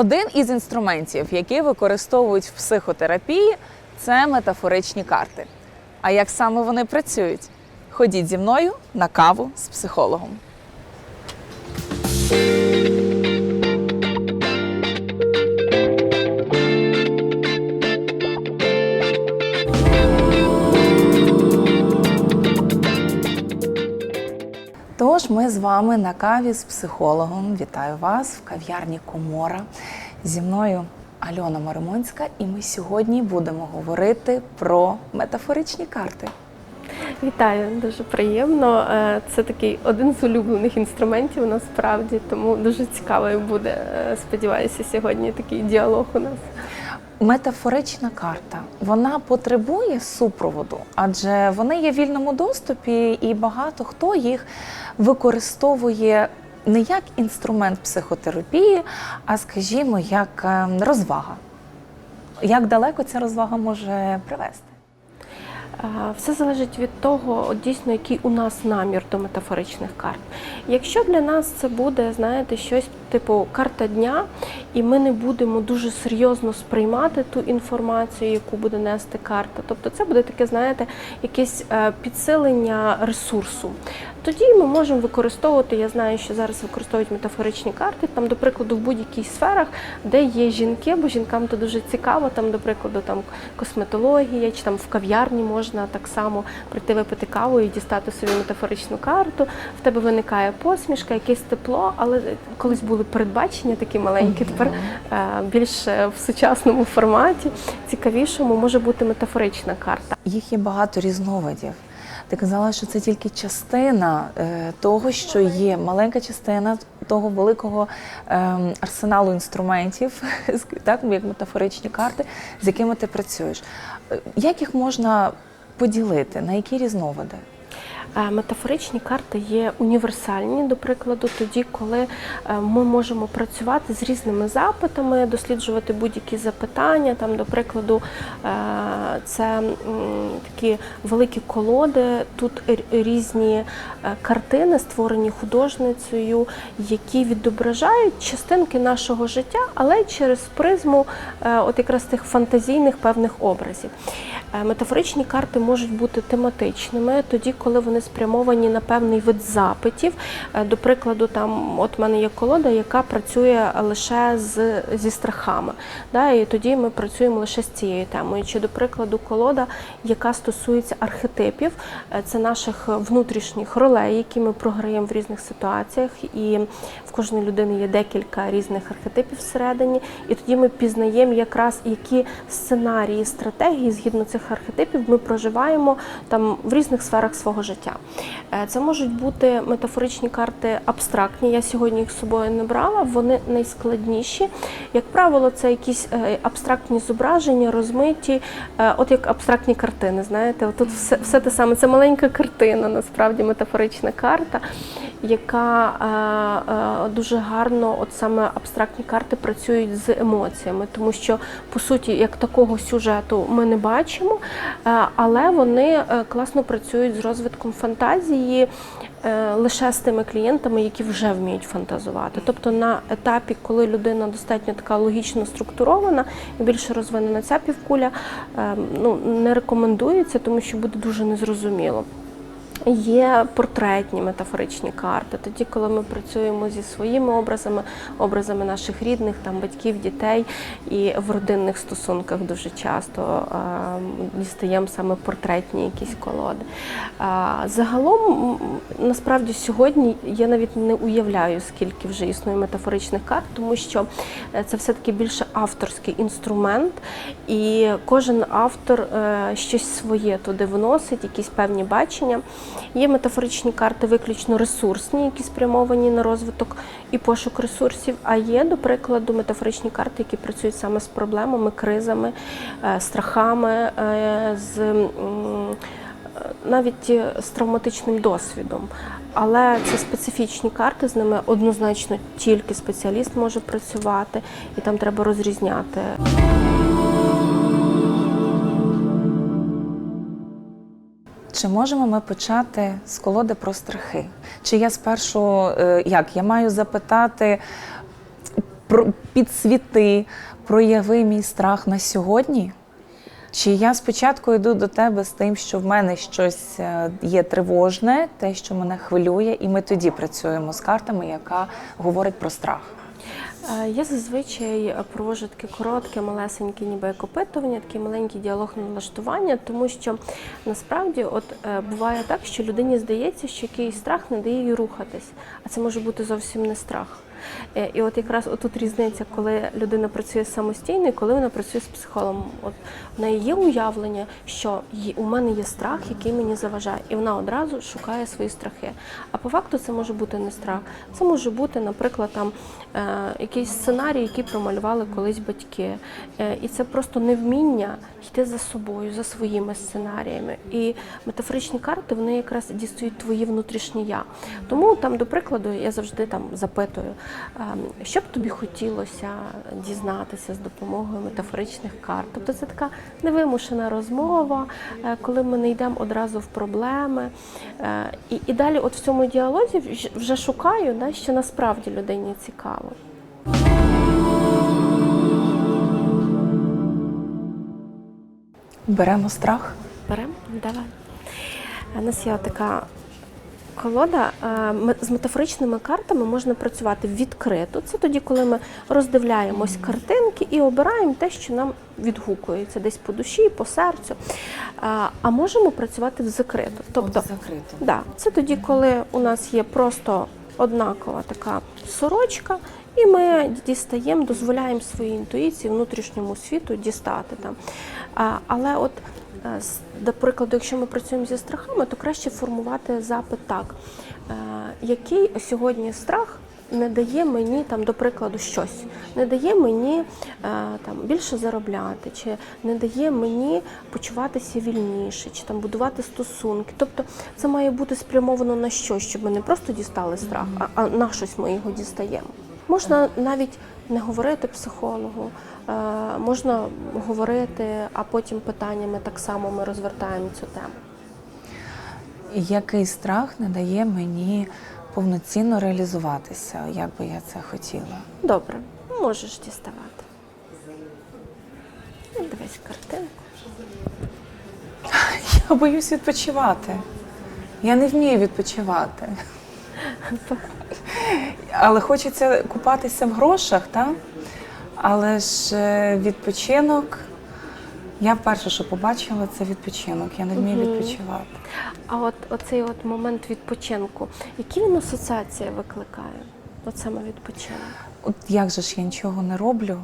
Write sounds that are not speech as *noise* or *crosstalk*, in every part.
Один із інструментів, які використовують в психотерапії, це метафоричні карти. А як саме вони працюють? Ходіть зі мною на каву з психологом. Тож ми з вами на каві з психологом. Вітаю вас в кав'ярні Комора. Зі мною Альона Маримонська, і ми сьогодні будемо говорити про метафоричні карти. Вітаю, дуже приємно. Е, Це такий один з улюблених інструментів насправді, тому дуже цікавий буде. е, Сподіваюся, сьогодні такий діалог у нас. Метафорична карта вона потребує супроводу, адже вони є в вільному доступі, і багато хто їх використовує не як інструмент психотерапії, а скажімо, як е, розвага. Як далеко ця розвага може привести? Все залежить від того, дійсно, який у нас намір до метафоричних карт. Якщо для нас це буде, знаєте, щось типу карта дня, і ми не будемо дуже серйозно сприймати ту інформацію, яку буде нести карта, тобто це буде таке, знаєте, якесь е, підсилення ресурсу. Тоді ми можемо використовувати, я знаю, що зараз використовують метафоричні карти, там, до прикладу, в будь-яких сферах, де є жінки, бо жінкам то дуже цікаво, там, до прикладу, там косметологія, чи там в кав'ярні можна так само прийти випити каву і дістати собі метафоричну карту. В тебе виникає посмішка, якесь тепло, але колись були передбачення такі маленькі, тепер е, більш е, в сучасному форматі, цікавішому може бути метафорична карта. Їх є багато різновидів. Ти казала, що це тільки частина е, того, що є маленька частина того великого ем, арсеналу інструментів, *laughs* так як метафоричні карти, з якими ти працюєш. Як їх можна поділити? На які різновиди? Е, Метафоричні карти є універсальні, до прикладу, тоді, коли е, ми можемо працювати з різними запитами, досліджувати будь-які запитання. Там, до прикладу, е, це такі великі колоди, тут різні картини, створені художницею, які відображають частинки нашого життя, але через призму от якраз тих фантазійних певних образів. Метафоричні карти можуть бути тематичними, тоді, коли вони спрямовані на певний вид запитів. Е, До прикладу, там от в мене є колода, яка працює лише з, зі страхами. Да, і тоді ми працюємо лише з цією темою. Чи, до прикладу, колода, яка стосується архетипів, Е, це наших внутрішніх ролей, які ми програємо в різних ситуаціях, і в кожної людини є декілька різних архетипів всередині. І тоді ми пізнаємо якраз які сценарії, стратегії згідно цих архетипів ми проживаємо там в різних сферах свого життя. Е, Це можуть бути метафоричні карти абстрактні. Я сьогодні їх з собою не брала. Вони найскладніші. Як правило, це якісь е, абстрактні зображення, розмиті, е, от як абстрактні картини. Знаєте, тут все, все те саме. Це маленька картина, насправді метафорична карта, яка дуже гарно, от саме абстрактні карти працюють з емоціями, тому що по суті, як такого сюжету ми не бачимо, але вони класно працюють з розвитком фантазії. е, Лише з тими клієнтами, які вже вміють фантазувати. Тобто на етапі, коли людина достатньо така логічно структурована і більше розвинена ця півкуля, е, ну, не рекомендується, тому що буде дуже незрозуміло. Є портретні метафоричні карти. Тоді, коли ми працюємо зі своїми образами, образами наших рідних, там батьків, дітей, і в родинних стосунках дуже часто е, дістаємо саме портретні якісь колоди. Загалом, насправді, сьогодні я навіть не уявляю, скільки вже існує метафоричних карт, тому що е, це все-таки більше авторський інструмент, і кожен автор е, щось своє туди вносить, якісь певні бачення. Є метафоричні карти виключно ресурсні, які спрямовані на розвиток і пошук ресурсів. А є, до прикладу, метафоричні карти, які працюють саме з проблемами, кризами, е, страхами, е, з е, навіть з травматичним досвідом. Але це специфічні карти, з ними однозначно тільки спеціаліст може працювати, і там треба розрізняти. Чи можемо ми почати з колоди про страхи? Чи я спершу е, як? Я маю запитати, про, підсвіти, прояви мій страх на сьогодні. Чи я спочатку йду до тебе з тим, що в мене щось е, є тривожне, те, що мене хвилює, і ми тоді працюємо з картами, яка говорить про страх. Е, Я зазвичай проводжу таке коротке, малесеньке, ніби як опитування, такий маленький діалог налаштування, тому що насправді от е, буває так, що людині здається, що якийсь страх не дає їй рухатись, а це може бути зовсім не страх. Е, І от якраз отут різниця, коли людина працює самостійно і коли вона працює з психологом. От в неї є уявлення, що у мене є страх, який мені заважає, і вона одразу шукає свої страхи. А по факту це може бути не страх. Це може бути, наприклад, там е, якийсь сценарій, який промалювали колись батьки. Е, і це просто невміння йти за собою, за своїми сценаріями. І метафоричні карти вони якраз дістають твої внутрішні я. Тому там, до прикладу, я завжди там запитую, що б тобі хотілося дізнатися з допомогою метафоричних карт. Тобто це така невимушена розмова, е, коли ми не йдемо одразу в проблеми. Е, І, і далі, от в цьому діалозі вже шукаю, да, що насправді людині цікаво. Беремо страх. Беремо? Давай. У нас є така колода. Е, З метафоричними картами можна працювати відкрито. Це тоді, коли ми роздивляємось картинки і обираємо те, що нам відгукується десь по душі, по серцю. Е, А можемо працювати в закрито. Тобто, закрито. Да, це тоді, коли у нас є просто однакова така сорочка, і ми дістаємо, дозволяємо своїй інтуїції, внутрішньому світу дістати там. Але от, е, до прикладу, якщо ми працюємо зі страхами, то краще формувати запит так. Е, який сьогодні страх не дає мені там, до прикладу, щось, не дає мені е, там більше заробляти, чи не дає мені почуватися вільніше, чи там будувати стосунки. Тобто це має бути спрямовано на щось, щоб ми не просто дістали страх, а на щось ми його дістаємо. Можна навіть не говорити психологу, е, можна говорити, а потім питаннями так само ми розвертаємо цю тему. Який страх не дає мені повноцінно реалізуватися, як би я це хотіла? Добре, можеш діставати. Ну, Дивись картинку. *laughs* Я боюсь відпочивати. Я не вмію відпочивати. *laughs* *laughs* Але хочеться купатися в грошах, так? Але ж е, відпочинок. Я перше, що побачила, це відпочинок. Я не вмію угу. відпочивати. А от оцей от момент відпочинку, які він асоціації викликає? От саме відпочинок. От як же ж я нічого не роблю?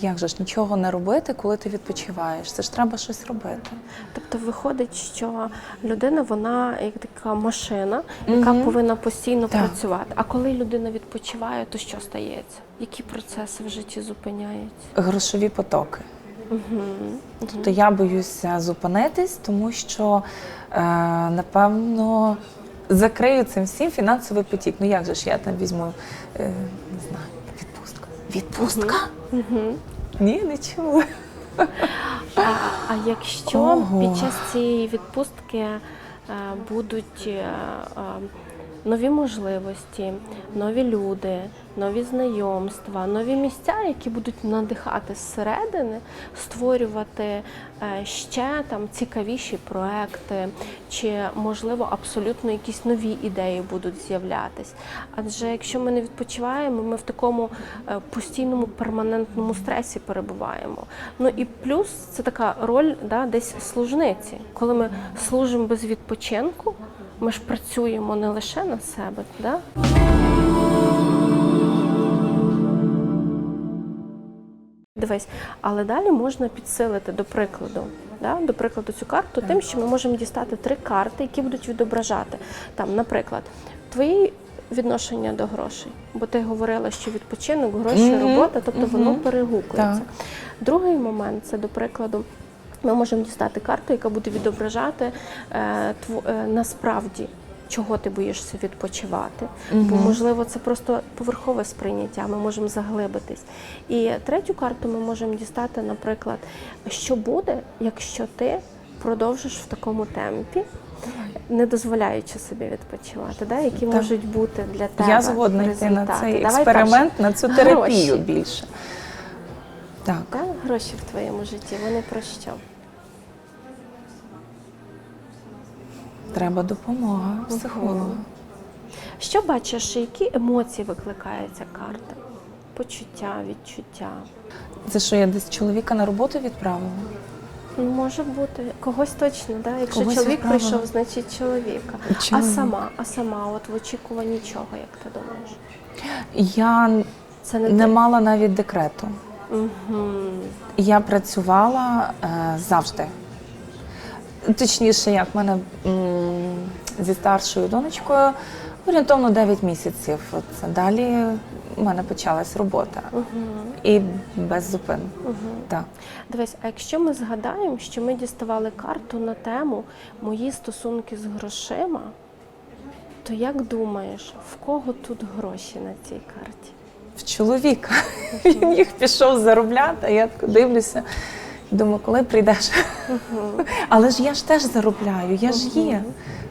Як же ж нічого не робити, коли ти відпочиваєш? Це ж треба щось робити. Тобто виходить, що людина вона як така машина, яка Мгм. повинна постійно Так. працювати. А коли людина відпочиває, то що стається? Які процеси в житті зупиняються? Грошові потоки. Угу. Тобто я боюся зупинитись, тому що е, напевно закрию цим всім фінансовий потік. Ну як же ж я там візьму, е, не знаю, відпустка. Угу. Ні, не чула. А, а якщо Ого. під час цієї відпустки е, будуть е, е, нові можливості, нові люди, нові знайомства, нові місця, які будуть надихати зсередини, створювати е, ще там цікавіші проекти, чи можливо абсолютно якісь нові ідеї будуть з'являтись. Адже якщо ми не відпочиваємо, ми в такому е, постійному перманентному стресі перебуваємо. Ну і плюс це така роль да, десь служниці. Коли ми служимо без відпочинку, ми ж працюємо не лише на себе, да? Дивись, але далі можна підсилити до прикладу. Да, до прикладу, цю карту тим, що ми можемо дістати три карти, які будуть відображати там, наприклад, твої відношення до грошей. Бо ти говорила, що відпочинок, гроші, робота, тобто воно перегукується. Так. Другий момент це, до прикладу, ми можемо дістати карту, яка буде відображати е, тво- е, насправді. Чого ти боїшся відпочивати? Бо можливо це просто поверхове сприйняття, ми можемо заглибитись. І третю карту ми можемо дістати, наприклад, що буде, якщо ти продовжиш в такому темпі, не дозволяючи собі відпочивати, да? які Так. можуть бути для тебе Я згодна йти на цей Давай експеримент, перше. на цю терапію Гроші. більше. Так. Так? Гроші в твоєму житті, вони про що? Треба допомога психолога. Що бачиш, які емоції викликає ця карта? Почуття, відчуття. Це що я десь чоловіка на роботу відправила? Може бути когось точно, да? Якщо Когось чоловік відправила. прийшов, значить чоловіка. А сама, а сама, от в очікуванні чого, як ти думаєш? Я Це не, не ти. мала навіть декрету. Угу. Я працювала е, завжди. Точніше, як в мене зі старшою донечкою орієнтовно 9 місяців. От далі в мене почалась робота. Угу. І без зупину. Угу. Так. Дивись, а якщо ми згадаємо, що ми діставали карту на тему Мої стосунки з грошима, то як думаєш, в кого тут гроші на цій карті? В чоловіка. Він їх пішов заробляти, а я дивлюся. Думаю, коли прийдеш? Але ж я ж теж заробляю, я ж є.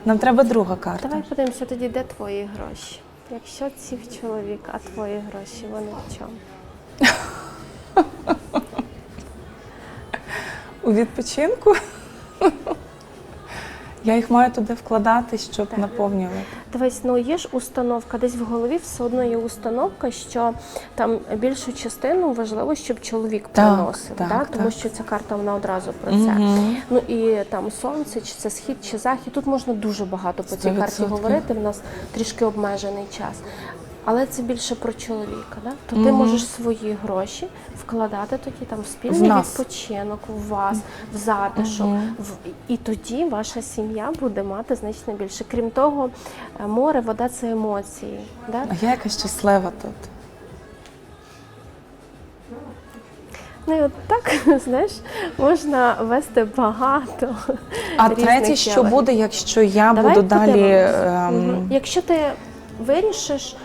Нам треба друга карта. Давай подивимося тоді, де твої гроші. Якщо ці в чоловіка, а твої гроші, вони в чому? *laughs* У відпочинку. *laughs* Я їх маю туди вкладати, щоб Так. наповнювати. Дивись, ну є ж установка, десь в голові все одно є установка, що там більшу частину важливо, щоб чоловік Так, приносив, так, так? тому так. що ця карта вона одразу про це. Угу. Ну і там сонце, чи це схід, чи захід. Тут можна дуже багато по цій Сто карті говорити. В нас трішки обмежений час. Але це більше про чоловіка, да? то ти Мгм. можеш свої гроші вкладати тоді там в В спільний нас. відпочинок, в вас, в затишок. Мгм. В- І тоді ваша сім'я буде мати значно більше. Крім того, е, море, вода це емоції. Да? А я яка щаслива тут. Ну і от так, *laughs* знаєш, можна вести багато. А різних третє, що буде, якщо я Давай буду далі. подивимось. ем, Мгм. Якщо ти вирішиш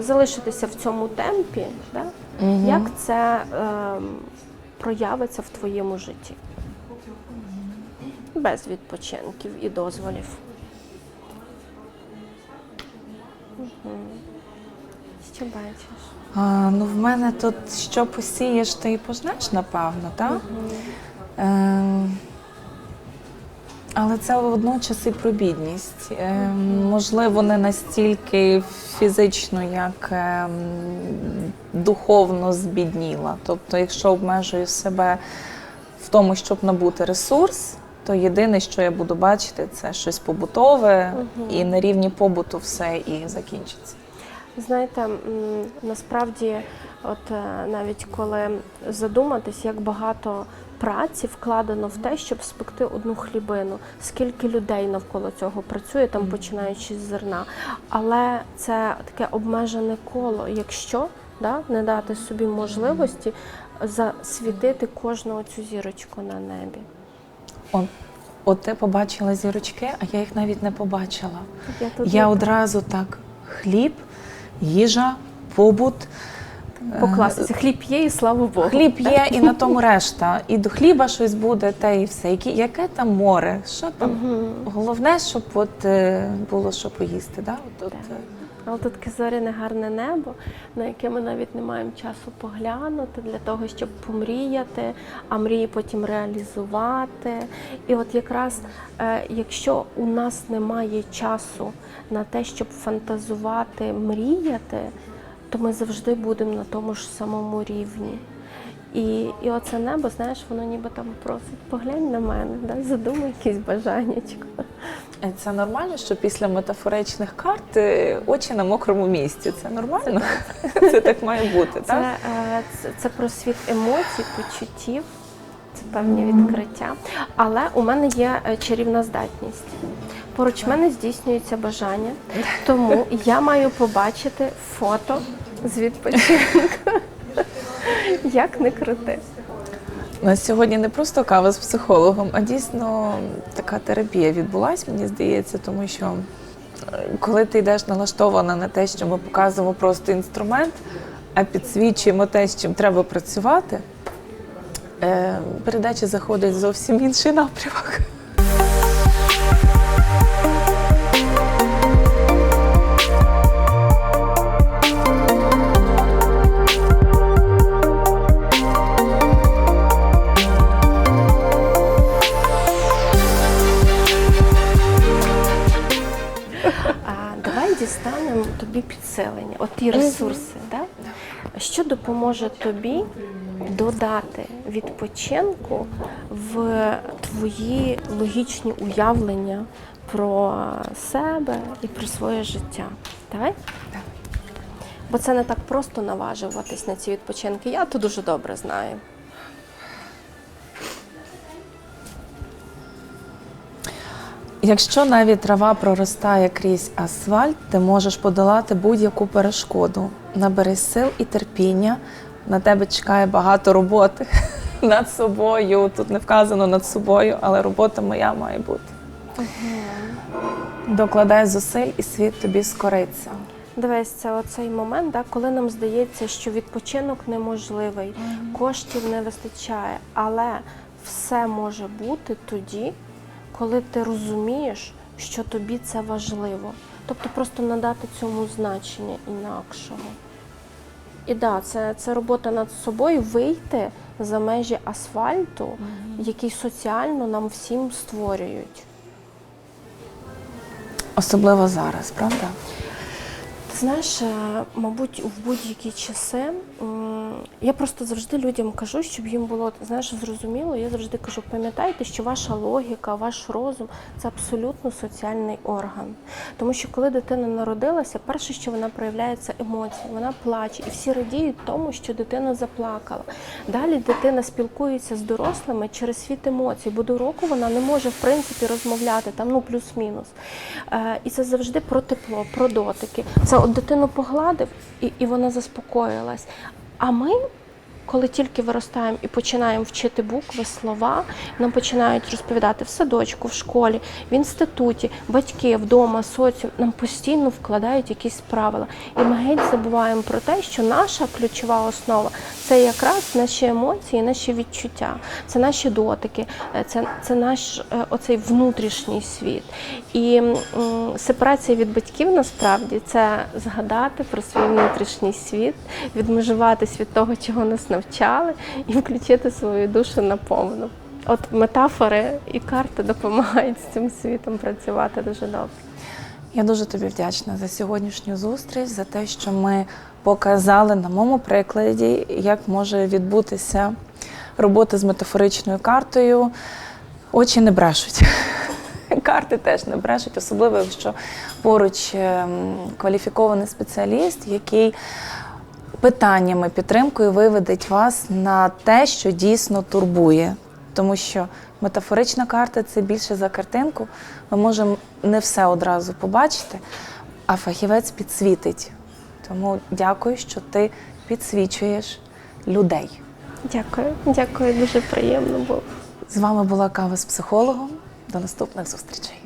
залишитися в цьому темпі, да? мгм. як це ем, проявиться в твоєму житті? Без відпочинків і дозволів. Мгм. Що бачиш? А, ну, в мене тут що посієш, ти і пожнеш, напевно, так? Ем, але це водночас і про бідність. Ем, можливо, не настільки фізично, як ем, духовно збідніла. Тобто, якщо обмежую себе в тому, щоб набути ресурс, то єдине, що я буду бачити, це щось побутове, і на рівні побуту все і закінчиться. Знаєте, насправді, от е, навіть коли задуматись, як багато праці вкладено в те, щоб спекти одну хлібину, скільки людей навколо цього працює, там починаючи з зерна. Але це таке обмежене коло, якщо да, не дати собі можливості засвітити кожну цю зірочку на небі. От, от ти побачила зірочки, а я їх навіть не побачила. Я, Я одразу так: хліб, їжа, побут. Е, покластися. Хліб є, і слава Богу. Хліб є, і на *laughs* тому решта. І до хліба щось буде, те і все. Які, яке там море? Що там? Мгм. Головне, щоб от, е, було що поїсти. Да? От, от, Так. е, Але тут таке зоряне гарне небо, на яке ми навіть не маємо часу поглянути для того, щоб помріяти, а мрії потім реалізувати. І от якраз е, якщо у нас немає часу на те, щоб фантазувати, мріяти, то ми завжди будемо на тому ж самому рівні. І, і оце небо, знаєш, воно ніби там просить, поглянь на мене, да? задумай якесь бажаннячко. Е, Це нормально, що після метафоричних карт е, очі на мокрому місці. Це нормально? Це так *laughs* має бути, так? е, це, це про світ емоцій, почуттів, це певні відкриття. Але у мене є е, чарівна здатність. Поруч мене здійснюється бажання, тому я маю побачити фото з відпочинку. Як не крути. У нас сьогодні не просто кава з психологом, а дійсно така терапія відбулась, мені здається, тому що е, коли ти йдеш налаштована на те, що ми показуємо просто інструмент, а підсвічуємо те, з чим треба працювати, е, передача заходить зовсім інший напрямок. Підсилення, от ті ресурси, да? що допоможе тобі додати відпочинку в твої логічні уявлення про себе і про своє життя. Давай? Так. Бо це не так просто наважуватись на ці відпочинки. Я то дуже добре знаю. Якщо навіть трава проростає крізь асфальт, ти можеш подолати будь-яку перешкоду. Наберись сил і терпіння. На тебе чекає багато роботи *laughs* над собою. Тут не вказано над собою, але робота моя має бути. Докладай зусиль, і світ тобі скориться. Дивись, це оцей момент, да, коли нам здається, що відпочинок неможливий, коштів не вистачає, але все може бути тоді, коли ти розумієш, що тобі це важливо. Тобто просто надати цьому значення інакшого. І да, це, це робота над собою вийти за межі асфальту, який соціально нам всім створюють. Особливо зараз, правда? Ти знаєш, е, мабуть, в будь-які часи я просто завжди людям кажу, щоб їм було знаєш, зрозуміло. Я завжди кажу, пам'ятайте, що ваша логіка, ваш розум це абсолютно соціальний орган. Тому що коли дитина народилася, перше, що вона проявляє, це емоції, вона плаче, і всі радіють тому, що дитина заплакала. Далі дитина спілкується з дорослими через світ емоцій, бо до року вона не може в принципі розмовляти там, ну плюс-мінус. Е, і це завжди про тепло, про дотики. Це от дитину погладив, і, і вона заспокоїлась. А ми, коли тільки виростаємо і починаємо вчити букви, слова, нам починають розповідати в садочку, в школі, в інституті, батьки вдома, соціум, нам постійно вкладають якісь правила. І ми геть забуваємо про те, що наша ключова основа це якраз наші емоції, наші відчуття, це наші дотики, е, це, це наш е, оцей внутрішній світ. І сепарація від батьків насправді це згадати про свій внутрішній світ, відмежуватись від того, чого нас навчали, і включити свою душу наповну. От метафори і карти допомагають з цим світом працювати дуже добре. Я дуже тобі вдячна за сьогоднішню зустріч, за те, що ми показали на моєму прикладі, як може відбутися робота з метафоричною картою. Очі не брешуть. *laughs* Карти теж не брешуть, особливо якщо поруч ем, кваліфікований спеціаліст, який питаннями, підтримкою виведеть вас на те, що дійсно турбує. Тому що метафорична карта це більше за картинку. Ми можемо не все одразу побачити, а фахівець підсвітить. Тому дякую, що ти підсвічуєш людей. Дякую, дякую, дуже приємно було. З вами була кава з психологом. До наступних зустрічей.